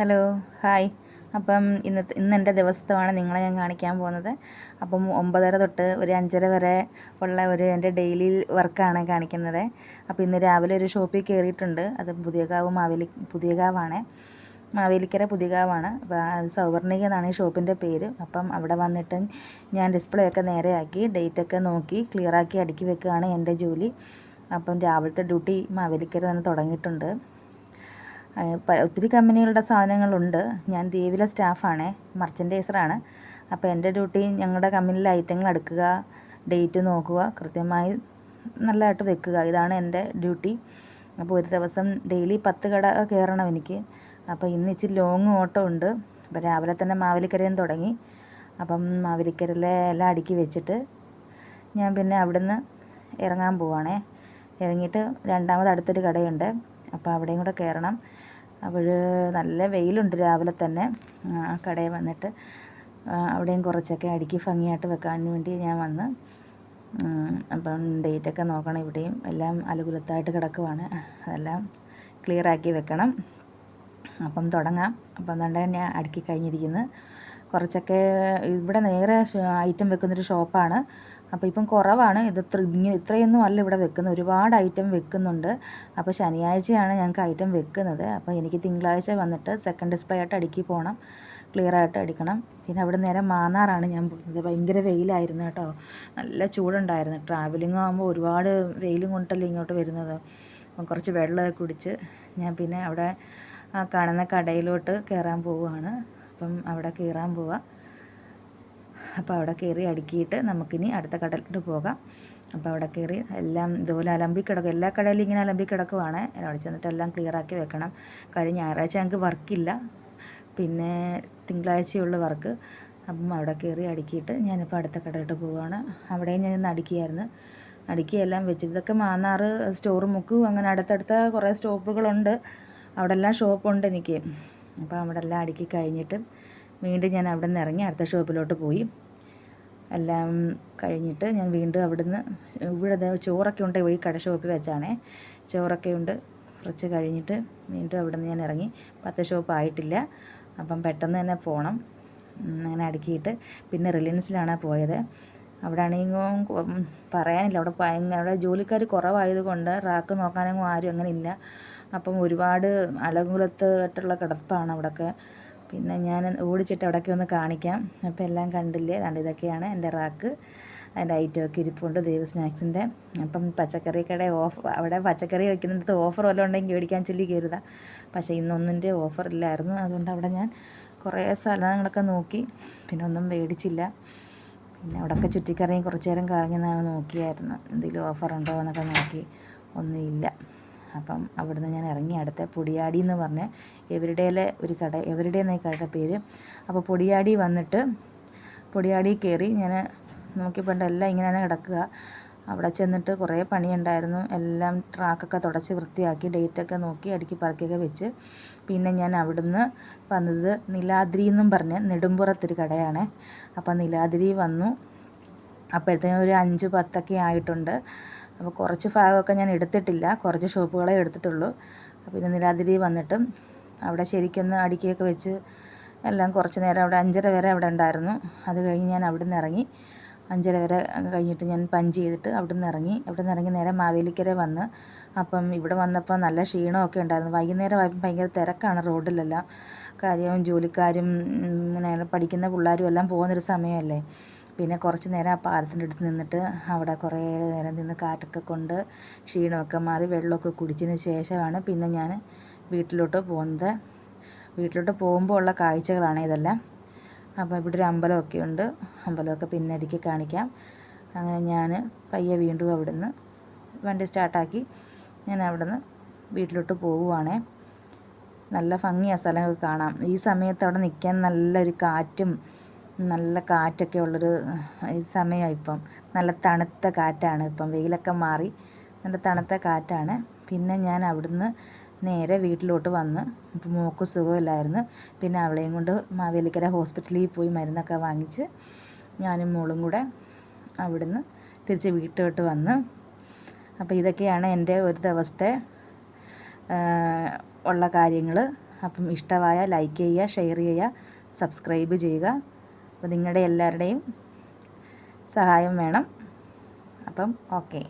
Hello hi. അപ്പം ഇന്നത്തെ ഇന്ന് എന്റെ ദിവസമാണ് നിങ്ങളെ ഞാൻ കാണിക്കാൻ പോകുന്നത്. അപ്പം ഒമ്പതര തൊട്ട് ഒരു അഞ്ചര വരെ ഉള്ള ഒരു എന്റെ ഡെയിലി വർക്കാണ് കാണിക്കുന്നത്. അപ്പോൾ ഇന്ന് രാവിലെ ഒരു ഷോപ്പിൽ കയറിയിട്ടുണ്ട്. അത് പുതിയകാവ് മാവേലി പുതിയകാവാണ്. മാവേലിക്കര പുതിയകാവാണ്. അപ്പോൾ സൗവർണിക എന്നാണ് ഈ ഷോപ്പിന്റെ പേര്. അപ്പം അവിടെ വന്നിട്ട് ഞാൻ ഡിസ്പ്ലേ ഒക്കെ നേരെയാക്കി ഡേറ്റൊക്കെ നോക്കി ക്ലിയറാക്കി അടുക്കി വെക്കുകയാണ് എന്റെ ജോലി. അപ്പം രാവിലത്തെ ഡ്യൂട്ടി മാവേലിക്കര തന്നെ തുടങ്ങിയിട്ടുണ്ട്. ഒത്തിരി കമ്പനികളുടെ സാധനങ്ങളുണ്ട്. ഞാൻ ദേവിലെ സ്റ്റാഫാണ് മർച്ചന്റൈസറാണ്. അപ്പോൾ എന്റെ ഡ്യൂട്ടി ഞങ്ങളുടെ കമ്പനിയിലെ ഐറ്റങ്ങൾ എടുക്കുക ഡേറ്റ് നോക്കുക കൃത്യമായി നല്ലതായിട്ട് വെക്കുക. ഇതാണ് എന്റെ ഡ്യൂട്ടി. അപ്പോൾ ഒരു ദിവസം ഡെയിലി പത്ത് കട കയറണം എനിക്ക്. അപ്പോൾ ഇന്ന് ഇച്ചിരി ലോങ് ഓട്ടം ഉണ്ട്. അപ്പോൾ രാവിലെ തന്നെ മാവേലിക്കരയിൽ തുടങ്ങി. അപ്പം മാവേലിക്കരയിലെ എല്ലാം അടുക്കി വെച്ചിട്ട് ഞാൻ പിന്നെ അവിടുന്ന് ഇറങ്ങാൻ പോവാണേ. ഇറങ്ങിയിട്ട് രണ്ടാമത് അടുത്തൊരു കടയുണ്ട്. അപ്പോൾ അവിടെയും കൂടെ കയറണം. അപ്പോൾ നല്ല വെയിലുണ്ട് രാവിലെ തന്നെ. ആ കടയിൽ വന്നിട്ട് അവിടെയും കുറച്ചൊക്കെ അടുക്കി ഭംഗിയായിട്ട് വെക്കാൻ വേണ്ടി ഞാൻ വന്ന് അപ്പം ഡേറ്റൊക്കെ നോക്കണം ഇവിടെയും. എല്ലാം അലുകുലത്തായിട്ട് കിടക്കുവാണ്. അതെല്ലാം ക്ലിയറാക്കി വെക്കണം. അപ്പം തുടങ്ങാം. അപ്പം തന്നെ ഞാൻ അടുക്കി കഴിഞ്ഞിരിക്കുന്നു കുറച്ചൊക്കെ ഇവിടെ നേരെ ഐറ്റം വെക്കുന്നൊരു ഷോപ്പാണ് അപ്പോൾ ഇപ്പം കുറവാണ്. ഇത് ഇങ്ങനെ ഇത്രയൊന്നും അല്ല ഇവിടെ വെക്കുന്നത്. ഒരുപാട് ഐറ്റം വെക്കുന്നുണ്ട്. അപ്പോൾ ശനിയാഴ്ചയാണ് ഞങ്ങൾക്ക് ഐറ്റം വെക്കുന്നത്. അപ്പോൾ എനിക്ക് തിങ്കളാഴ്ച വന്നിട്ട് സെക്കൻഡ് ഡിസ്പ്ലേ ആയിട്ട് അടുക്കി പോകണം ക്ലിയർ ആയിട്ട് അടിക്കണം. പിന്നെ അവിടെ നേരെ മാന്നാറാണ് ഞാൻ പോകുന്നത് ഭയങ്കര വെയിലായിരുന്നു കേട്ടോ. നല്ല ചൂടുണ്ടായിരുന്നു. ട്രാവലിംഗ് ആകുമ്പോൾ ഒരുപാട് വെയിലും കൊണ്ടല്ലേ ഇങ്ങോട്ട് വരുന്നത്. അപ്പം കുറച്ച് വെള്ളമൊക്കെ കുടിച്ച് ഞാൻ പിന്നെ അവിടെ കാണുന്ന കടയിലോട്ട് കയറാൻ പോവുകയാണ്. അപ്പം അവിടെ കയറാൻ പോവാം. അപ്പോൾ അവിടെ കയറി അടുക്കിയിട്ട് നമുക്കിനി അടുത്ത കടലിട്ട് പോകാം. അപ്പോൾ അവിടെ കയറി എല്ലാം ഇതുപോലെ അലമ്പി കിടക്കും. എല്ലാ കടയിലും ഇങ്ങനെ അലമ്പി കിടക്കുവാണ്. അവിടെ ചെന്നിട്ട് എല്ലാം ക്ലിയറാക്കി വെക്കണം. കാര്യം ഞായറാഴ്ച ഞങ്ങൾക്ക് വർക്കില്ല പിന്നെ തിങ്കളാഴ്ചയുള്ള വർക്ക് അപ്പം അവിടെ കയറി അടുക്കിയിട്ട് ഞാനിപ്പോൾ അടുത്ത കടയിട്ട് പോവുകയാണ്. അവിടെയും ഞാൻ ഇന്ന് അടുക്കിയായിരുന്നു. അടുക്കിയെല്ലാം വെച്ച് ഇതൊക്കെ മാന്നാറ് സ്റ്റോർ മുക്ക് അങ്ങനെ അടുത്തടുത്ത കുറേ സ്റ്റോപ്പുകളുണ്ട് അവിടെ എല്ലാം ഷോപ്പുണ്ട് എനിക്ക്. അപ്പോൾ അവിടെ എല്ലാം അടുക്കി കഴിഞ്ഞിട്ട് വീണ്ടും ഞാൻ അവിടെ നിന്ന് ഇറങ്ങി അടുത്ത ഷോപ്പിലോട്ട് പോയി. എല്ലാം കഴിഞ്ഞിട്ട് ഞാൻ വീണ്ടും അവിടുന്ന് ഇവിടെ ചോറൊക്കെ ഉണ്ട് വഴി കട ഷോപ്പിൽ വെച്ചാണേ. ചോറൊക്കെ ഉണ്ട്. കുറച്ച് കഴിഞ്ഞിട്ട് വീണ്ടും അവിടുന്ന് ഞാൻ ഇറങ്ങി. പത്ത് ഷോപ്പ് ആയിട്ടില്ല. അപ്പം പെട്ടെന്ന് തന്നെ പോകണം അങ്ങനെ അടുക്കിയിട്ട് പിന്നെ റിലയൻസിലാണ് പോയത്. അവിടെ ആണെങ്കിൽ പറയാനില്ല. അവിടെ അവിടെ ജോലിക്കാർ കുറവായതുകൊണ്ട് റാക്ക് നോക്കാനൊന്നും ആരും അങ്ങനെ ഇല്ല. അപ്പം ഒരുപാട് അലകുലത്തായിട്ടുള്ള കിടപ്പാണ് അവിടെയൊക്കെ പിന്നെ ഞാൻ ഓടിച്ചിട്ട് അവിടെയൊക്കെ ഒന്ന് കാണിക്കാം. അപ്പോൾ എല്ലാം കണ്ടില്ലേ? അതുകൊണ്ട് ഇതൊക്കെയാണ് എന്റെ റാക്ക്. അതിന്റെ ഐറ്റമൊക്കെ ഇരിപ്പുണ്ട് ദേവ് സ്നാക്സിന്റെ. അപ്പം പച്ചക്കറി കട ഓഫ് അവിടെ പച്ചക്കറി വയ്ക്കുന്നിടത്ത് ഓഫർ വല്ലതും ഉണ്ടെങ്കിൽ മേടിക്കാൻ ചൊല്ലി കയറുതാ പക്ഷേ ഇന്നൊന്നിന്റെ ഓഫർ ഇല്ലായിരുന്നു. അതുകൊണ്ട് അവിടെ ഞാൻ കുറേ സ്ഥലങ്ങളൊക്കെ നോക്കി. പിന്നെ ഒന്നും മേടിച്ചില്ല. പിന്നെ അവിടെയൊക്കെ ചുറ്റിക്കറങ്ങി കുറച്ച് നേരം കറങ്ങി നോക്കിയായിരുന്നു. എന്തെങ്കിലും ഓഫർ ഉണ്ടോ എന്നൊക്കെ നോക്കി. ഒന്നുമില്ല. അപ്പം അവിടുന്ന് ഞാൻ ഇറങ്ങി അടുത്ത പൊടിയാടി എന്ന് പറഞ്ഞ എവരിഡേയിലെ ഒരു കട എവരിഡേ എന്ന കടയുടെ പേര്. അപ്പോൾ പൊടിയാടി വന്നിട്ട് പൊടിയാടി കയറി ഞാൻ നോക്കിയപ്പോൾ എല്ലാം ഇങ്ങനെയാണ് കിടക്കുക. അവിടെ ചെന്നിട്ട് കുറേ പണിയുണ്ടായിരുന്നു. എല്ലാം ട്രാക്കൊക്കെ തുടച്ച് വൃത്തിയാക്കി ഡേറ്റൊക്കെ നോക്കി അടുക്കി പറക്കിയൊക്കെ വെച്ച്. പിന്നെ ഞാൻ അവിടുന്ന് വന്നത് നിലാദ്രി എന്നും പറഞ്ഞ് നെടുമ്പുറത്തൊരു കടയാണ്. അപ്പോൾ നിലാദ്രി വന്നു. അപ്പോഴത്തേനും ഒരു അഞ്ച് പത്തൊക്കെ ആയിട്ടുണ്ട്. അപ്പോൾ കുറച്ച് ഭാഗമൊക്കെ ഞാൻ എടുത്തിട്ടില്ല. കുറച്ച് ഷോപ്പുകളെ എടുത്തിട്ടുള്ളൂ. അപ്പോൾ പിന്നെ നിരാതിരി വന്നിട്ടും അവിടെ ശരിക്കൊന്ന് അടുക്കിയൊക്കെ വെച്ച് എല്ലാം കുറച്ച് നേരം അവിടെ അഞ്ചര വരെ അവിടെ ഉണ്ടായിരുന്നു. അത് കഴിഞ്ഞ് ഞാൻ അവിടെ നിന്ന് ഇറങ്ങി. അഞ്ചര വരെ കഴിഞ്ഞിട്ട് ഞാൻ പഞ്ച് ചെയ്തിട്ട് അവിടെ നിന്ന് ഇറങ്ങി. അവിടെ നിന്ന് ഇറങ്ങി നേരെ മാവേലിക്കര വന്ന്. അപ്പം ഇവിടെ വന്നപ്പോൾ നല്ല ക്ഷീണമൊക്കെ ഉണ്ടായിരുന്നു. വൈകുന്നേരം ആയപ്പോൾ ഭയങ്കര തിരക്കാണ് റോഡിലെല്ലാം. കാര്യം ജോലിക്കാരും ഇങ്ങനെ പഠിക്കുന്ന പിള്ളേരും എല്ലാം പോകുന്നൊരു സമയമല്ലേ. പിന്നെ കുറച്ച് നേരം ആ പാലത്തിന്റെ അടുത്ത് നിന്നിട്ട് അവിടെ കുറേ നേരം നിന്ന് കാറ്റൊക്കെ കൊണ്ട് ക്ഷീണമൊക്കെ മാറി വെള്ളമൊക്കെ കുടിച്ചതിന് ശേഷമാണ് പിന്നെ ഞാൻ വീട്ടിലോട്ട് പോകുന്നത്. വീട്ടിലോട്ട് പോകുമ്പോൾ ഉള്ള കാഴ്ചകളാണ് ഇതെല്ലാം. അപ്പോൾ ഇവിടെ ഒരു അമ്പലമൊക്കെ ഉണ്ട്. അമ്പലമൊക്കെ പിന്നെ ഇടയ്ക്ക് കാണിക്കാം. അങ്ങനെ ഞാൻ പയ്യെ വീണ്ടും അവിടെ നിന്ന് വണ്ടി സ്റ്റാർട്ടാക്കി ഞാൻ അവിടെ നിന്ന് വീട്ടിലോട്ട് പോവുകയാണേ നല്ല ഭംഗിയാണ് സ്ഥലമൊക്കെ കാണാം. ഈ സമയത്ത് അവിടെ നിൽക്കാൻ നല്ലൊരു കാറ്റും നല്ല കാറ്റൊക്കെ ഉള്ളൊരു സമയമാണ് ഇപ്പം. നല്ല തണുത്ത കാറ്റാണ് ഇപ്പം. വെയിലൊക്കെ മാറി നല്ല തണുത്ത കാറ്റാണ്. പിന്നെ ഞാൻ അവിടുന്ന് നേരെ വീട്ടിലോട്ട് വന്ന് ഇപ്പം മോക്ക് സുഖമില്ലായിരുന്നു. പിന്നെ അവളെയും കൊണ്ട് മാവേലിക്കര ഹോസ്പിറ്റലിൽ പോയി മരുന്നൊക്കെ വാങ്ങിച്ച് ഞാനും മോളും കൂടെ അവിടുന്ന് തിരിച്ച് വീട്ടിലോട്ട് വന്ന്. അപ്പോൾ ഇതൊക്കെയാണ് എന്റെ ഒരു ദിവസത്തെ ഉള്ള കാര്യങ്ങൾ അപ്പം ഇഷ്ടമായ ലൈക്ക് ചെയ്യുക ഷെയർ ചെയ്യുക സബ്സ്ക്രൈബ് ചെയ്യുക. അപ്പോൾ നിങ്ങളുടെ എല്ലാവരുടെയും സഹായം വേണം. അപ്പം ഓക്കെ.